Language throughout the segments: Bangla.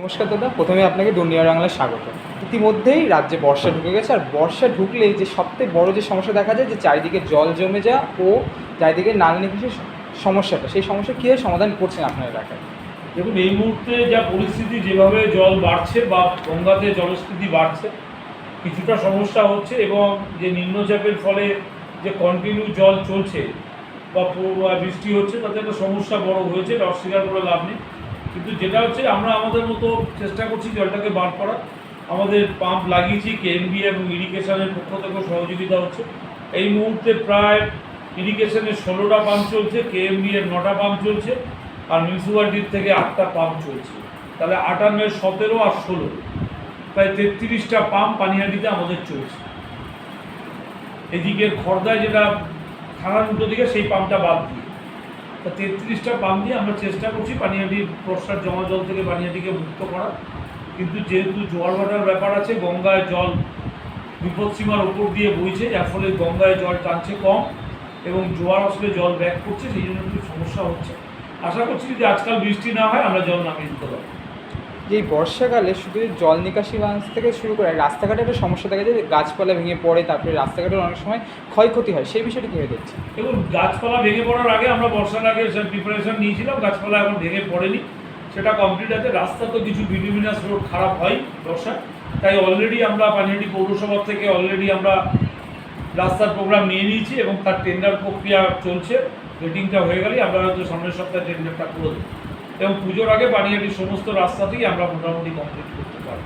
নমস্কার দাদা, প্রথমে আপনাকে দুনিয়া বাংলায় স্বাগত। ইতিমধ্যেই রাজ্যে বর্ষা ঢুকে গেছে, আর বর্ষা ঢুকলেই যে সবথেকে বড় যে সমস্যা দেখা যায়, যে চারিদিকে জল জমে যাওয়া ও চারিদিকে নাল নিকাশের সমস্যাটা, সেই সমস্যা কীভাবে সমাধান করছেন আপনার এলাকায়? দেখুন, এই মুহূর্তে যা পরিস্থিতি, যেভাবে জল বাড়ছে বা গঙ্গাতে জলস্থিতি বাড়ছে, কিছুটা সমস্যা হচ্ছে এবং যে নিম্নচাপের ফলে যে কন্টিনিউ জল চলছে বা বৃষ্টি হচ্ছে, তাতে একটা সমস্যা বড় হয়েছে অস্বীকার করে লাভ নেই। কিন্তু যেটা হচ্ছে, আমরা আমাদের মতো চেষ্টা করছি জলটাকে বার করার। আমাদের পাম্প লাগিয়েছি কেএনবি এবং ইরিগেশনের পক্ষ থেকেও সহযোগিতা হচ্ছে। এই মুহূর্তে প্রায় ইরিগেশনের ষোলোটা পাম্প চলছে কেএমবি এর নটা পাম্প চলছে, আর মিউনিসিপ্যালিটির থেকে আটটা পাম্প চলছে। তাহলে আটান্নের সতেরো আর ষোলো, প্রায় তেত্রিশটা পাম্প পানিহাটিতে আমাদের চলছে। এদিকে খর্দায় যেটা থানার উল্টো দিকে, সেই পাম্পটা বাদ দিয়ে। তা তেত্রিশটা পাম্প দিয়ে আমরা চেষ্টা করছি পানিহাটির প্রসার জমা জল থেকে পানিহাটিকে মুক্ত করা কিন্তু যেহেতু জোয়ার ভাটার ব্যাপার আছে, গঙ্গায় জল বিপদসীমার উপর দিয়ে বইছে, যার ফলে গঙ্গায় জল টানছে কম এবং জোয়ার আসলে জল ব্যাক করছে, সেই জন্য একটু সমস্যা হচ্ছে। আশা করছি যদি আজকাল বৃষ্টি না হয়, আমরা জল নামিয়ে দিতে পারব। যে এই বর্ষাকালে শুধু জল নিকাশি বাঁধ থেকে শুরু করে রাস্তাঘাটে একটা সমস্যা দেখা যায় যে গাছপালা ভেঙে পড়ে, তারপরে রাস্তাঘাটের অনেক সময় ক্ষয়ক্ষতি হয়। সেই বিষয়টি কীভাবে দেখছে এবং গাছপালা ভেঙে পড়ার আগে আমরা বর্ষার আগে প্রিপারেশন নিয়েছিলাম, গাছপালা এখন ভেঙে পড়েনি। সেটা কমপ্লিট আছে। রাস্তা তো কিছু বিডিমিনাস রোড খারাপ হয় বর্ষা তাই অলরেডি আমরা পানিহাটি পৌরসভা থেকে অলরেডি আমরা রাস্তার প্রোগ্রাম নিয়ে নিয়েছি এবং তার টেন্ডার প্রক্রিয়া চলছে। রেটিংটা হয়ে গেলেই আমরা হয়তো সামনের সপ্তাহে টেন্ডারটা করে দেবো। এবং পুজোর আগে পানিহাটির সমস্ত রাস্তাতেই আমরা মোটামুটি কমপ্লিট করতে পারব।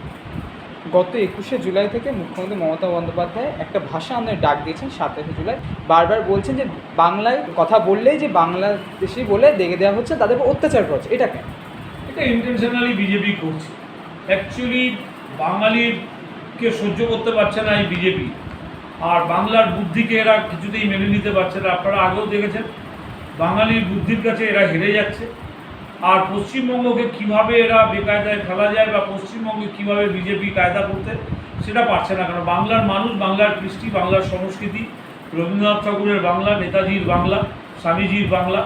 গত একুশে জুলাই থেকে মুখ্যমন্ত্রী মমতা বন্দ্যোপাধ্যায় একটা ভাষা আমাদের ডাক দিয়েছেন সাতাশে জুলাই। বারবার বলছেন যে বাংলায় কথা বললেই যে বাংলাদেশি বলে দেখে দেওয়া হচ্ছে তাদের অত্যাচার করছে। এটা কেন? এটা ইন্টেনশনালি বিজেপি করছে। অ্যাকচুয়ালি বাঙালিকে সহ্য করতে পারছে না এই বিজেপি। আর বাংলার বুদ্ধিকে এরা কিছুতেই মেনে নিতে পারছে না। আপনারা আগেও দেখেছেন বাঙালির বুদ্ধির কাছে এরা হেরে যাচ্ছে। আর পশ্চিমবঙ্গকে কীভাবে এরা বেকায়দায় ফেলা যায় বা পশ্চিমবঙ্গে কীভাবে বিজেপি কায়দা করতে, সেটা পারছে না, কারণ বাংলার মানুষ, বাংলার কৃষ্টি, বাংলার সংস্কৃতি, রবীন্দ্রনাথ ঠাকুরের বাংলা, নেতাজির বাংলা, স্বামীজির বাংলা,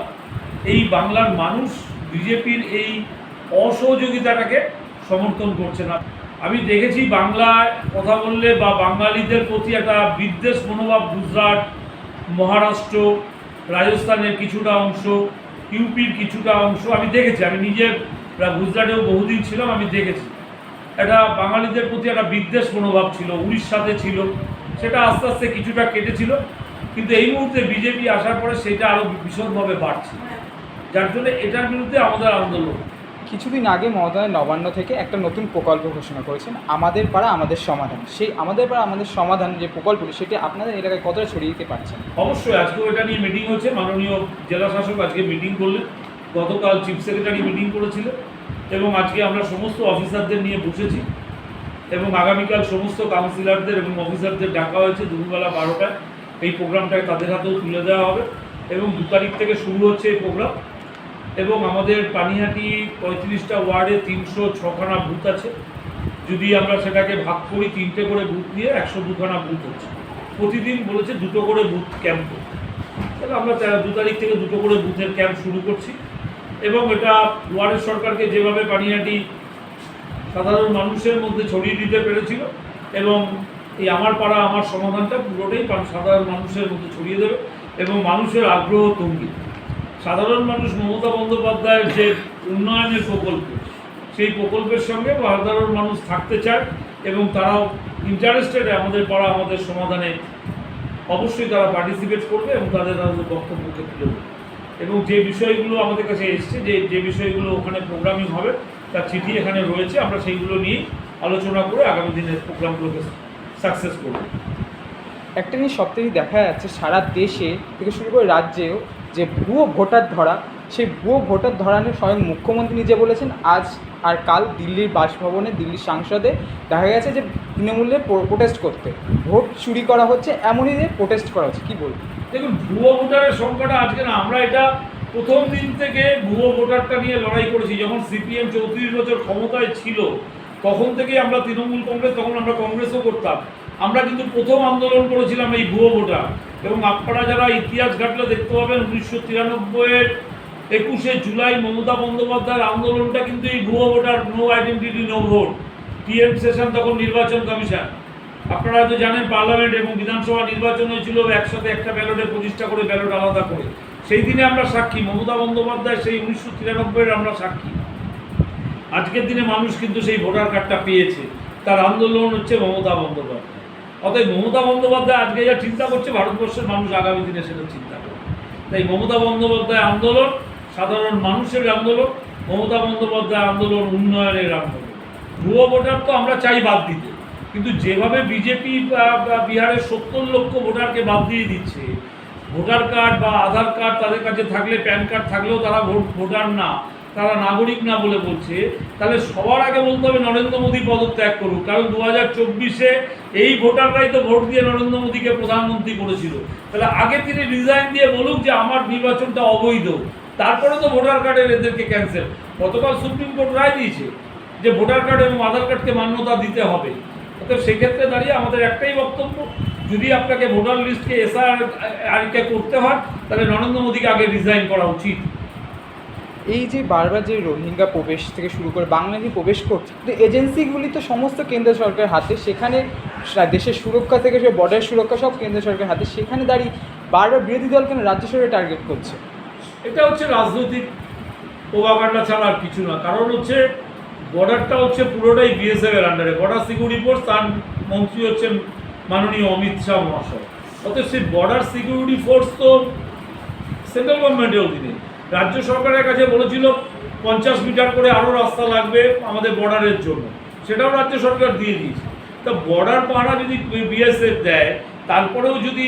এই বাংলার মানুষ বিজেপির এই অসহযোগিতাটাকে সমর্থন করছে না। আমি দেখেছি বাংলায় কথা বললে বা বাঙালিদের প্রতি একটা বিদ্বেষ মনোভাব, গুজরাট, মহারাষ্ট্র, রাজস্থানের কিছুটা অংশ ইউপির কিছুটা অংশ আমি দেখেছি। আমি নিজে গুজরাটেও বহুদিন ছিলাম, আমি দেখেছি। এটা বাঙালিদের প্রতি একটা বিদ্বেষ মনোভাব ছিল, উড়িষ্যাতে ছিল। সেটা আস্তে আস্তে কিছুটা কেটেছিল। কিন্তু এই মুহূর্তে বিজেপি আসার পরে সেটা আরও ভীষণভাবে বাড়ছে। যার জন্য এটার বিরুদ্ধে আমাদের আন্দোলন। কিছুদিন আগে মমতা নবান্ন থেকে একটা নতুন প্রকল্প ঘোষণা করেছেন, আমাদের পাড়া, আমাদের সমাধান। সেই আমাদের পাড়া, আমাদের সমাধান যে প্রকল্পটি, সেটি আপনাদের এলাকায় কতটা ছড়িয়ে দিতে পারছেন অবশ্যই, আজকেও এটা নিয়ে মিটিং হচ্ছে। মাননীয় জেলা শাসক আজকে মিটিং করলেন। গতকাল চিফ সেক্রেটারি মিটিং করেছিল এবং আজকে আমরা সমস্ত অফিসারদের নিয়ে বসেছি এবং আগামীকাল সমস্ত কাউন্সিলরদের এবং অফিসারদের ডাকা হয়েছে দুপুরবেলা বারোটায়। এই প্রোগ্রামটায় তাদের হাতেও তুলে দেওয়া হবে এবং দু তারিখ থেকে শুরু হচ্ছে এই প্রোগ্রাম এবং আমাদের পানিহাটি পঁয়ত্রিশটা ওয়ার্ডে তিনশো ছখানা বুথ আছে। যদি আমরা সেটাকে ভাগ করি, তিনটে করে বুথ নিয়ে একশো দুখানা বুথ হচ্ছে। প্রতিদিন বলেছে দুটো করে বুথ ক্যাম্প তাহলে আমরা দু তারিখ থেকে দুটো করে বুথের ক্যাম্প শুরু করছি। এবং এটা ওয়ার্ডের সরকারকে যেভাবে পানিহাটি সাধারণ মানুষের মধ্যে ছড়িয়ে দিতে পেরেছিল এবং এই আমার পাড়া, আমার সমাধানটা পুরোটাই সাধারণ মানুষের মধ্যে ছড়িয়ে দেবে এবং মানুষের আগ্রহ তঙ্গি। সাধারণ মানুষ মমতা বন্দ্যোপাধ্যায়ের যে উন্নয়নের প্রকল্প, সেই প্রকল্পের সঙ্গে সাধারণ মানুষ থাকতে চায় এবং তারাও ইন্টারেস্টেড আমাদের পাড়া, আমাদের সমাধানে অবশ্যই তারা পার্টিসিপেট করবে এবং তাদের তাদের বক্তব্যকে তুলে এবং যে বিষয়গুলো আমাদের কাছে এসছে, যে যে বিষয়গুলো ওখানে প্রোগ্রামিং হবে, তার চিঠি এখানে রয়েছে, আমরা সেইগুলো নিয়েই আলোচনা করে আগামী দিনের প্রোগ্রামগুলোকে সাকসেস করব। একটা জিনিস সব থেকে দেখা যাচ্ছে, সারা দেশে থেকে শুরু করে রাজ্যেও যে ভুয়ো ভোটার ধরা, সেই ভুয়ো ভোটার ধরানোর স্বয়ং মুখ্যমন্ত্রী নিজে বলেছেন, আজ আর কাল দিল্লির বাসভবনে, দিল্লির সাংসদে দেখা গেছে যে তৃণমূলে প্রোটেস্ট করতে। ভোট চুরি করা হচ্ছে, এমনই যে প্রোটেস্ট করা হচ্ছে, কী বলব? দেখুন, ভুয়ো ভোটারের সংখ্যাটা আজকে না, আমরা এটা প্রথম দিন থেকে ভুয়ো ভোটারটা নিয়ে লড়াই করেছি। যখন সিপিএম চৌত্রিশ বছর ক্ষমতায় ছিল, তখন থেকেই আমরা তৃণমূল কংগ্রেস, তখন আমরা কংগ্রেসও করতাম। আমরা কিন্তু প্রথম আন্দোলন করেছিলাম এই ভুয়ো ভোটার। এবং আপনারা যারা ইতিহাস ঘাটলে দেখতে পাবেন উনিশশো তিরানব্বইয়ের একুশে জুলাই মমতা বন্দ্যোপাধ্যায়ের আন্দোলনটা কিন্তু এই ভুয়ো voter no identity no vote T N Seshan তখন নির্বাচন কমিশন। আপনারা হয়তো জানেন পার্লামেন্ট এবং বিধানসভা নির্বাচন হয়েছিল একসাথে একটা ব্যালটে প্রতিষ্ঠা করে ব্যালট আলাদা করে। সেই দিনে আমরা সাক্ষী, মমতা বন্দ্যোপাধ্যায় সেই উনিশশো তিরানব্বইয়ের আমরা সাক্ষী। আজকের দিনে মানুষ কিন্তু সেই ভোটার কার্ডটা পেয়েছে। তার আন্দোলন হচ্ছে মমতা বন্দ্যোপাধ্যায়। অতএব মমতা বন্দ্যোপাধ্যায় আজকে যা চিন্তা করছে, ভারতবর্ষের মানুষ আগামী দিনে সেটা চিন্তা করবে। তাই মমতা বন্দ্যোপাধ্যায় আন্দোলন, সাধারণ মানুষের আন্দোলন, মমতা বন্দ্যোপাধ্যায় আন্দোলন, উন্নয়নের আন্দোলন। ভুয়ো ভোটার তো আমরা চাই বাদ দিতে। কিন্তু যেভাবে বিজেপি বিহারের সত্তর লক্ষ ভোটারকে বাদ দিয়ে দিচ্ছে, ভোটার কার্ড বা আধার কার্ড তাদের কাছে থাকলে, প্যান কার্ড থাকলেও তারা ভোট, ভোটার না, তারা নাগরিক না বলে বলছে, তাহলে সবার আগে বলতে হবে, নরেন্দ্র মোদী পদত্যাগ করুক। কারণ দু হাজার চব্বিশে এই ভোটাররাই তো ভোট দিয়ে নরেন্দ্র মোদীকে প্রধানমন্ত্রী করেছিল। তাহলে আগে তিনি রিজাইন দিয়ে বলুক যে আমার নির্বাচনটা অবৈধ। তারপরে তো ভোটার কার্ডের এদেরকে ক্যান্সেল গতকাল সুপ্রিম কোর্ট রায় দিয়েছে যে ভোটার কার্ড এবং আধার কার্ডকে মান্যতা দিতে হবে। অর্থাৎ সেক্ষেত্রে দাঁড়িয়ে আমাদের একটাই বক্তব্য, যদি আপনাকে ভোটার লিস্টকে এসআর আরিকে করতে হয়, তাহলে নরেন্দ্র মোদীকে আগে রিজাইন করা উচিত। এই যে বারবার যে রোহিঙ্গা প্রবেশ থেকে শুরু করে বাংলাদেশে প্রবেশ করছে তো এজেন্সিগুলি তো সমস্ত কেন্দ্র সরকারের হাতে। সেখানে দেশের সুরক্ষা থেকে সে বর্ডার সুরক্ষা সব কেন্দ্র সরকারের হাতে। সেখানে দাঁড়িয়ে বারবার বিরোধী দল কেন রাজ্য সরকার টার্গেট করছে। এটা হচ্ছে রাজনৈতিক প্রভাকাণ্ডা ছাড়া আর কিছু না। কারণ হচ্ছে বর্ডারটা হচ্ছে পুরোটাই বিএসএফ এর আন্ডারে বর্ডার সিকিউরিটি ফোর্স তার মন্ত্রী হচ্ছেন মাননীয় অমিত শাহ মহাশয়। অতএব সেই বর্ডার সিকিউরিটি ফোর্স তো সেন্ট্রাল গভর্নমেন্টের অধীনে। রাজ্য সরকারের কাছে বলেছিল, পঞ্চাশ মিটার করে আরও রাস্তা লাগবে আমাদের বর্ডারের জন্য। সেটাও রাজ্য সরকার দিয়ে দিয়েছে। তা বর্ডার পাহারা যদি বিএসএফ দেয়, তারপরেও যদি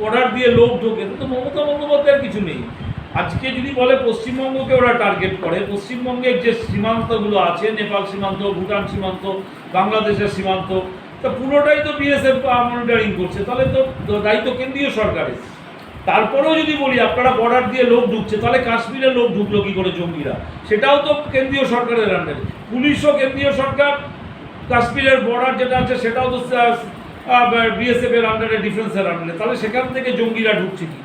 বর্ডার দিয়ে লোক ঢোকে তো মমতা বন্দ্যোপাধ্যায়ের কিছু নেই। আজকে যদি বলে পশ্চিমবঙ্গকে ওরা টার্গেট করে, পশ্চিমবঙ্গের যে সীমান্তগুলো আছে, নেপাল সীমান্ত, ভুটান সীমান্ত, বাংলাদেশের সীমান্ত, তা পুরোটাই তো বিএসএফ মনিটরিং করছে। তাহলে তো দায়িত্ব কেন্দ্রীয় সরকারের। তারপরেও যদি বলি, আপনারা বর্ডার দিয়ে লোক ঢুকছে, তাহলে কাশ্মীরে লোক ঢুকলো কি করে জঙ্গিরা? সেটাও তো কেন্দ্রীয় সরকারের আন্ডারে পুলিশও কেন্দ্রীয় সরকার কাশ্মীরের বর্ডার যেটা আছে, সেটাও তো বিএসএফ এর আন্ডারে ডিফেন্সের আন্ডারে তাহলে সেখান থেকে জঙ্গিরা ঢুকছে কি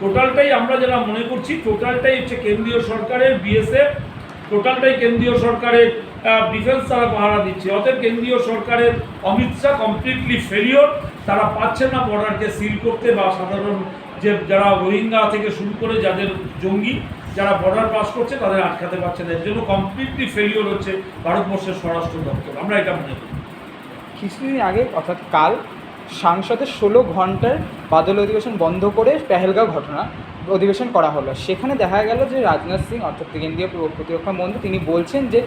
টোটালটাই আমরা যারা মনে করছি টোটালটাই হচ্ছে কেন্দ্রীয় সরকারের বিএসএফ টোটালটাই কেন্দ্রীয় সরকারের ডিফেন্স তারা পাহারা দিচ্ছে। অতএব কেন্দ্রীয় সরকারের অমিত শাহ কমপ্লিটলি ফেলিওর তারা পাচ্ছে না বর্ডারকে সিল করতে বা সাধারণ যে যারা রোহিঙ্গা থেকে শুরু করে যাদের জঙ্গি যারা বর্ডার পাস করছে তাদের আটকাতে পারছে না। এর জন্য কমপ্লিটলি ফেলিওর হচ্ছে ভারতবর্ষের স্বরাষ্ট্র দপ্তর। আমরা এটা মনে করি। কিছুদিন আগে, অর্থাৎ কাল, সাংসদের ষোলো ঘণ্টার বাদল অধিবেশন বন্ধ করে পেহেলগাঁও ঘটনা অধিবেশন করা হলো। সেখানে দেখা গেল যে রাজনাথ সিং, অর্থাৎ কেন্দ্রীয় প্র- প্রতিরক্ষা মন্ত্রী, তিনি বলছেন যে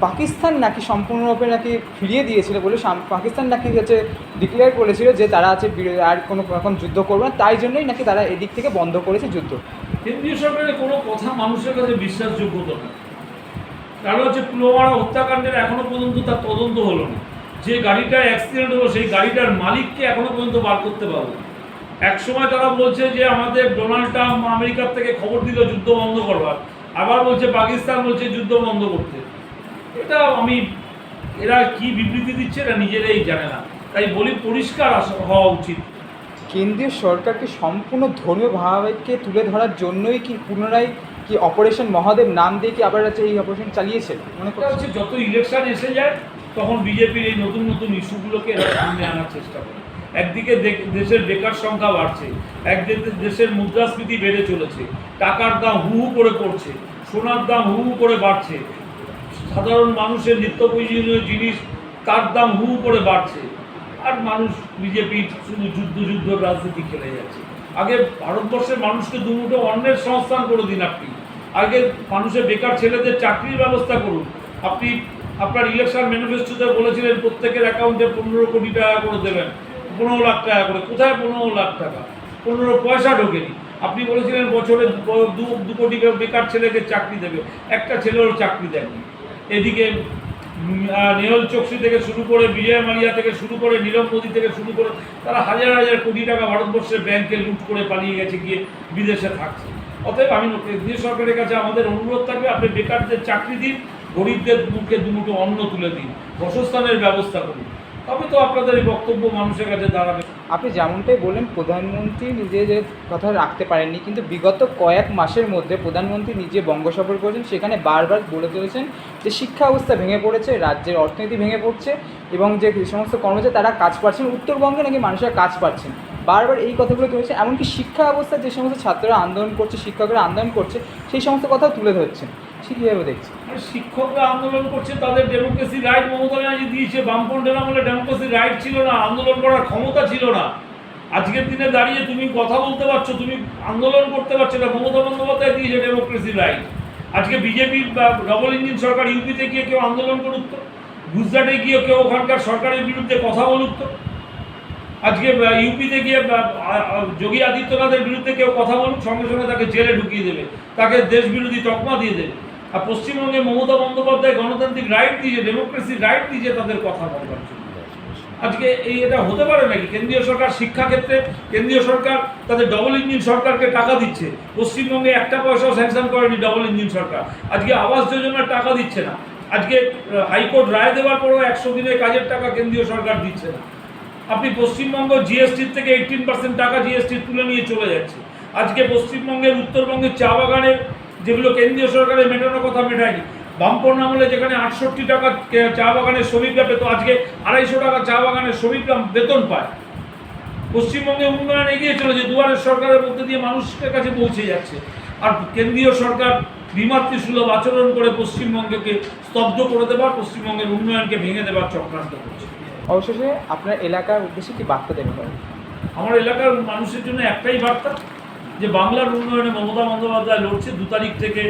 পাকিস্তান নাকি সম্পূর্ণরূপে নাকি ফিরিয়ে দিয়েছিল বলে পাকিস্তান নাকি হচ্ছে ডিক্লেয়ার করেছিল যে তারা আছে আর কোনো রকম যুদ্ধ করবে না। তাই জন্যই নাকি তারা এদিক থেকে বন্ধ করেছে যুদ্ধ। কেন্দ্রীয় সরকারের কোনো কথা মানুষের কাছে বিশ্বাসযোগ্য তো না কারণ হচ্ছে পুলওয়ামা হত্যাকাণ্ডের এখনও পর্যন্ত তার তদন্ত হলো না। যে গাড়িটা অ্যাক্সিডেন্ট হলো, সেই গাড়িটার মালিককে এখনও পর্যন্ত বার করতে পারব। এক সময় তারা বলছে যে আমাদের ডোনাল্ড ট্রাম্প আমেরিকার থেকে খবর দিল, যুদ্ধ বন্ধ করবার। আবার বলছে পাকিস্তান বলছে যুদ্ধ বন্ধ করতে। এটা আমি, এরা কি বিবৃতি দিচ্ছে এটা নিজেরাই জানে না। তাই বলি পরিষ্কার হওয়া উচিত। কেন্দ্রীয় সরকারকে সম্পূর্ণ ধর্মীয় ভাবাবেগকে তুলে ধরার জন্যই কি পুনরায় কি অপারেশন মহাদেব নাম দিয়ে কি আবার এই অপারেশন চালিয়েছে মনে করছে হচ্ছে যত ইলেকশন এসে যায় তখন বিজেপির এই নতুন নতুন ইস্যুগুলোকে সামনে আনার চেষ্টা করে। একদিকে দেশের বেকার সংখ্যা বাড়ছে একদিকে দেশের মুদ্রাস্ফীতি বেড়ে চলেছে টাকার দাম হু হু করে পড়ছে সোনার দাম হু হু করে বাড়ছে সাধারণ মানুষের নিত্য প্রয়োজনীয় জিনিস তার দাম হু হু করে বাড়ছে। আর মানুষ বিজেপি শুধু যুদ্ধ যুদ্ধ, রাজনীতি খেলে যাচ্ছে। আগে ভারতবর্ষের মানুষকে দুমুঠো অন্যের সংস্থান করে দিন আপনি। আগে মানুষের বেকার ছেলেদের চাকরির ব্যবস্থা করুন। আপনি আপনার ইলেকশন ম্যানিফেস্টোতে বলেছিলেন প্রত্যেকের অ্যাকাউন্টে পনেরো কোটি টাকা করে দেবেন। পনেরো লাখ টাকা করে। কোথায় পনেরো লাখ টাকা? পনেরো পয়সা ঢোকেনি। আপনি বলেছিলেন বছরে দু কোটি বেকার ছেলেকে চাকরি দেবে। একটা ছেলেও চাকরি দেয়নি। এদিকে নেহল চোকসি থেকে শুরু করে বিজয় মালিয়া থেকে শুরু করে নীরব মোদী থেকে শুরু করে তারা হাজার হাজার কোটি টাকা ভারতবর্ষের ব্যাংকে লুট করে পালিয়ে গেছে, গিয়ে বিদেশে থাকছে। অতএব আমি কেন্দ্রীয় সরকারের কাছে আমাদের অনুরোধ থাকবে, আপনি বেকারদের চাকরি দিন, গরিবদের মুখে দুমুটো অন্ন তুলে দিন, বসস্থানের ব্যবস্থা করুন। তবে তো আপনাদের এই বক্তব্য মানুষের কাছে দাঁড়াবে। আপনি যেমনটাই বললেন, প্রধানমন্ত্রী নিজে যে কথা রাখতে পারেননি, কিন্তু বিগত কয়েক মাসের মধ্যে প্রধানমন্ত্রী নিজে বঙ্গ সফর করেছেন, সেখানে বারবার বলে চলেছেন যে শিক্ষা ব্যবস্থা ভেঙে পড়েছে, রাজ্যের অর্থনীতি ভেঙে পড়ছে এবং যে সমস্ত কর্মচারী, তারা কাজ পাচ্ছেন উত্তরবঙ্গে নাকি মানুষেরা কাজ পাচ্ছেন বারবার এই কথাগুলো তুলেছে এমনকি শিক্ষা ব্যবস্থায় যে সমস্ত ছাত্ররা আন্দোলন করছে, শিক্ষকরা আন্দোলন করছে, সেই সমস্ত কথাও তুলে ধরছেন। কীভাবে দেখছে। আর শিক্ষকরা আন্দোলন করছে, তাদের ডেমোক্রেসি রাইট মমতা ব্যানার্জি দিয়েছে বামফ্রন্টের আমলে ডেমোক্রেসি রাইট ছিল না, আন্দোলন করার ক্ষমতা ছিল না। আজকের দিনে দাঁড়িয়ে তুমি কথা বলতে পারছ, তুমি আন্দোলন করতে পারছ না, মমতা বন্দ্যোপাধ্যায় দিয়েছে ডেমোক্রেসি রাইট আজকে বিজেপির ডবল ইঞ্জিন সরকার ইউপিতে গিয়ে কেউ আন্দোলন করুক তো? গুজরাটে গিয়ে কেউ ওখানকার সরকারের বিরুদ্ধে কথা বলুক তো? আজকে ইউপিতে গিয়ে যোগী আদিত্যনাথের বিরুদ্ধে কেউ কথা বলুক, সঙ্গে সঙ্গে তাকে জেলে ঢুকিয়ে দেবে, তাকে দেশ বিরোধী তকমা দিয়ে দেবে। আর পশ্চিমবঙ্গে মমতা বন্দ্যোপাধ্যায় গণতান্ত্রিক রাইট দিয়েছে ডেমোক্রেসি রাইট দিয়েছে তাদের কথা বলবার জন্য। আজকে এই এটা হতে পারে নাকি? কেন্দ্রীয় সরকার শিক্ষাক্ষেত্রে কেন্দ্রীয় সরকার তাদের ডবল ইঞ্জিন সরকারকে টাকা দিচ্ছে। পশ্চিমবঙ্গে একটা পয়সাও স্যাংশন করেনি ডবল ইঞ্জিন সরকার। আজকে আবাস যোজনার টাকা দিচ্ছে না। আজকে হাইকোর্ট রায় দেওয়ার পরেও একশো দিনের কাজের টাকা কেন্দ্রীয় সরকার দিচ্ছে না। আপনি পশ্চিমবঙ্গ জিএসটির থেকে এইটিন পার্সেন্ট টাকা জিএসটি তুলে নিয়ে চলে যাচ্ছে। আজকে পশ্চিমবঙ্গের উত্তরবঙ্গের চা বাগানের যেগুলো কেন্দ্রীয় সরকারের মেটানোর কথা মেটায়নি। বামপন্ন আমলে যেখানে আটষট্টি টাকা চা বাগানের শ্রমিকরা পেত আজকে আড়াইশো টাকা চা বাগানের শ্রমিকরা বেতন পায়। পশ্চিমবঙ্গে উন্নয়ন এগিয়ে চলেছে দুয়ারের সরকারের মধ্যে দিয়ে মানুষের কাছে পৌঁছে যাচ্ছে। আর কেন্দ্রীয় সরকার বিমাতৃসুলভ আচরণ করে পশ্চিমবঙ্গকে স্তব্ধ করে দেবার পশ্চিমবঙ্গের উন্নয়নকে ভেঙে দেবার চক্রান্ত করছে। অবশেষে আপনার এলাকার উদ্দেশ্যে কি বার্তা দেবেন? আমার এলাকার মানুষের জন্য একটাই বার্তা যে বাংলার উন্নয়নে মমতা বন্দ্যোপাধ্যায় লড়ছে, দু তারিখ থেকে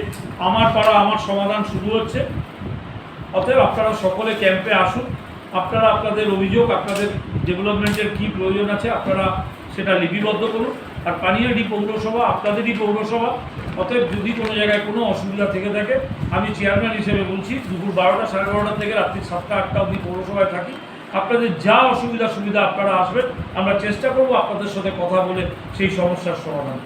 আমার পাড়া, আমার সমাধান শুরু হচ্ছে। অতএব আপনারা সকলে ক্যাম্পে আসুন। আপনারা আপনাদের অভিযোগ, আপনাদের ডেভেলপমেন্টের কী প্রয়োজন আছে, আপনারা সেটা লিপিবদ্ধ করুন। আর পানিয়াডি পৌরসভা, আপনাদেরই পৌরসভা, অতএব যদি কোনো জায়গায় কোনো অসুবিধা থেকে থাকে, আমি চেয়ারম্যান হিসেবে বলছি, দুপুর বারোটা সাড়ে বারোটা থেকে রাত্রি সাতটা, আটটা অবধি পৌরসভায় থাকি। আপনাদের যা অসুবিধা সুবিধা আপনারা আসবেন, আমরা চেষ্টা করব আপনাদের সাথে কথা বলে সেই সমস্যার সমাধান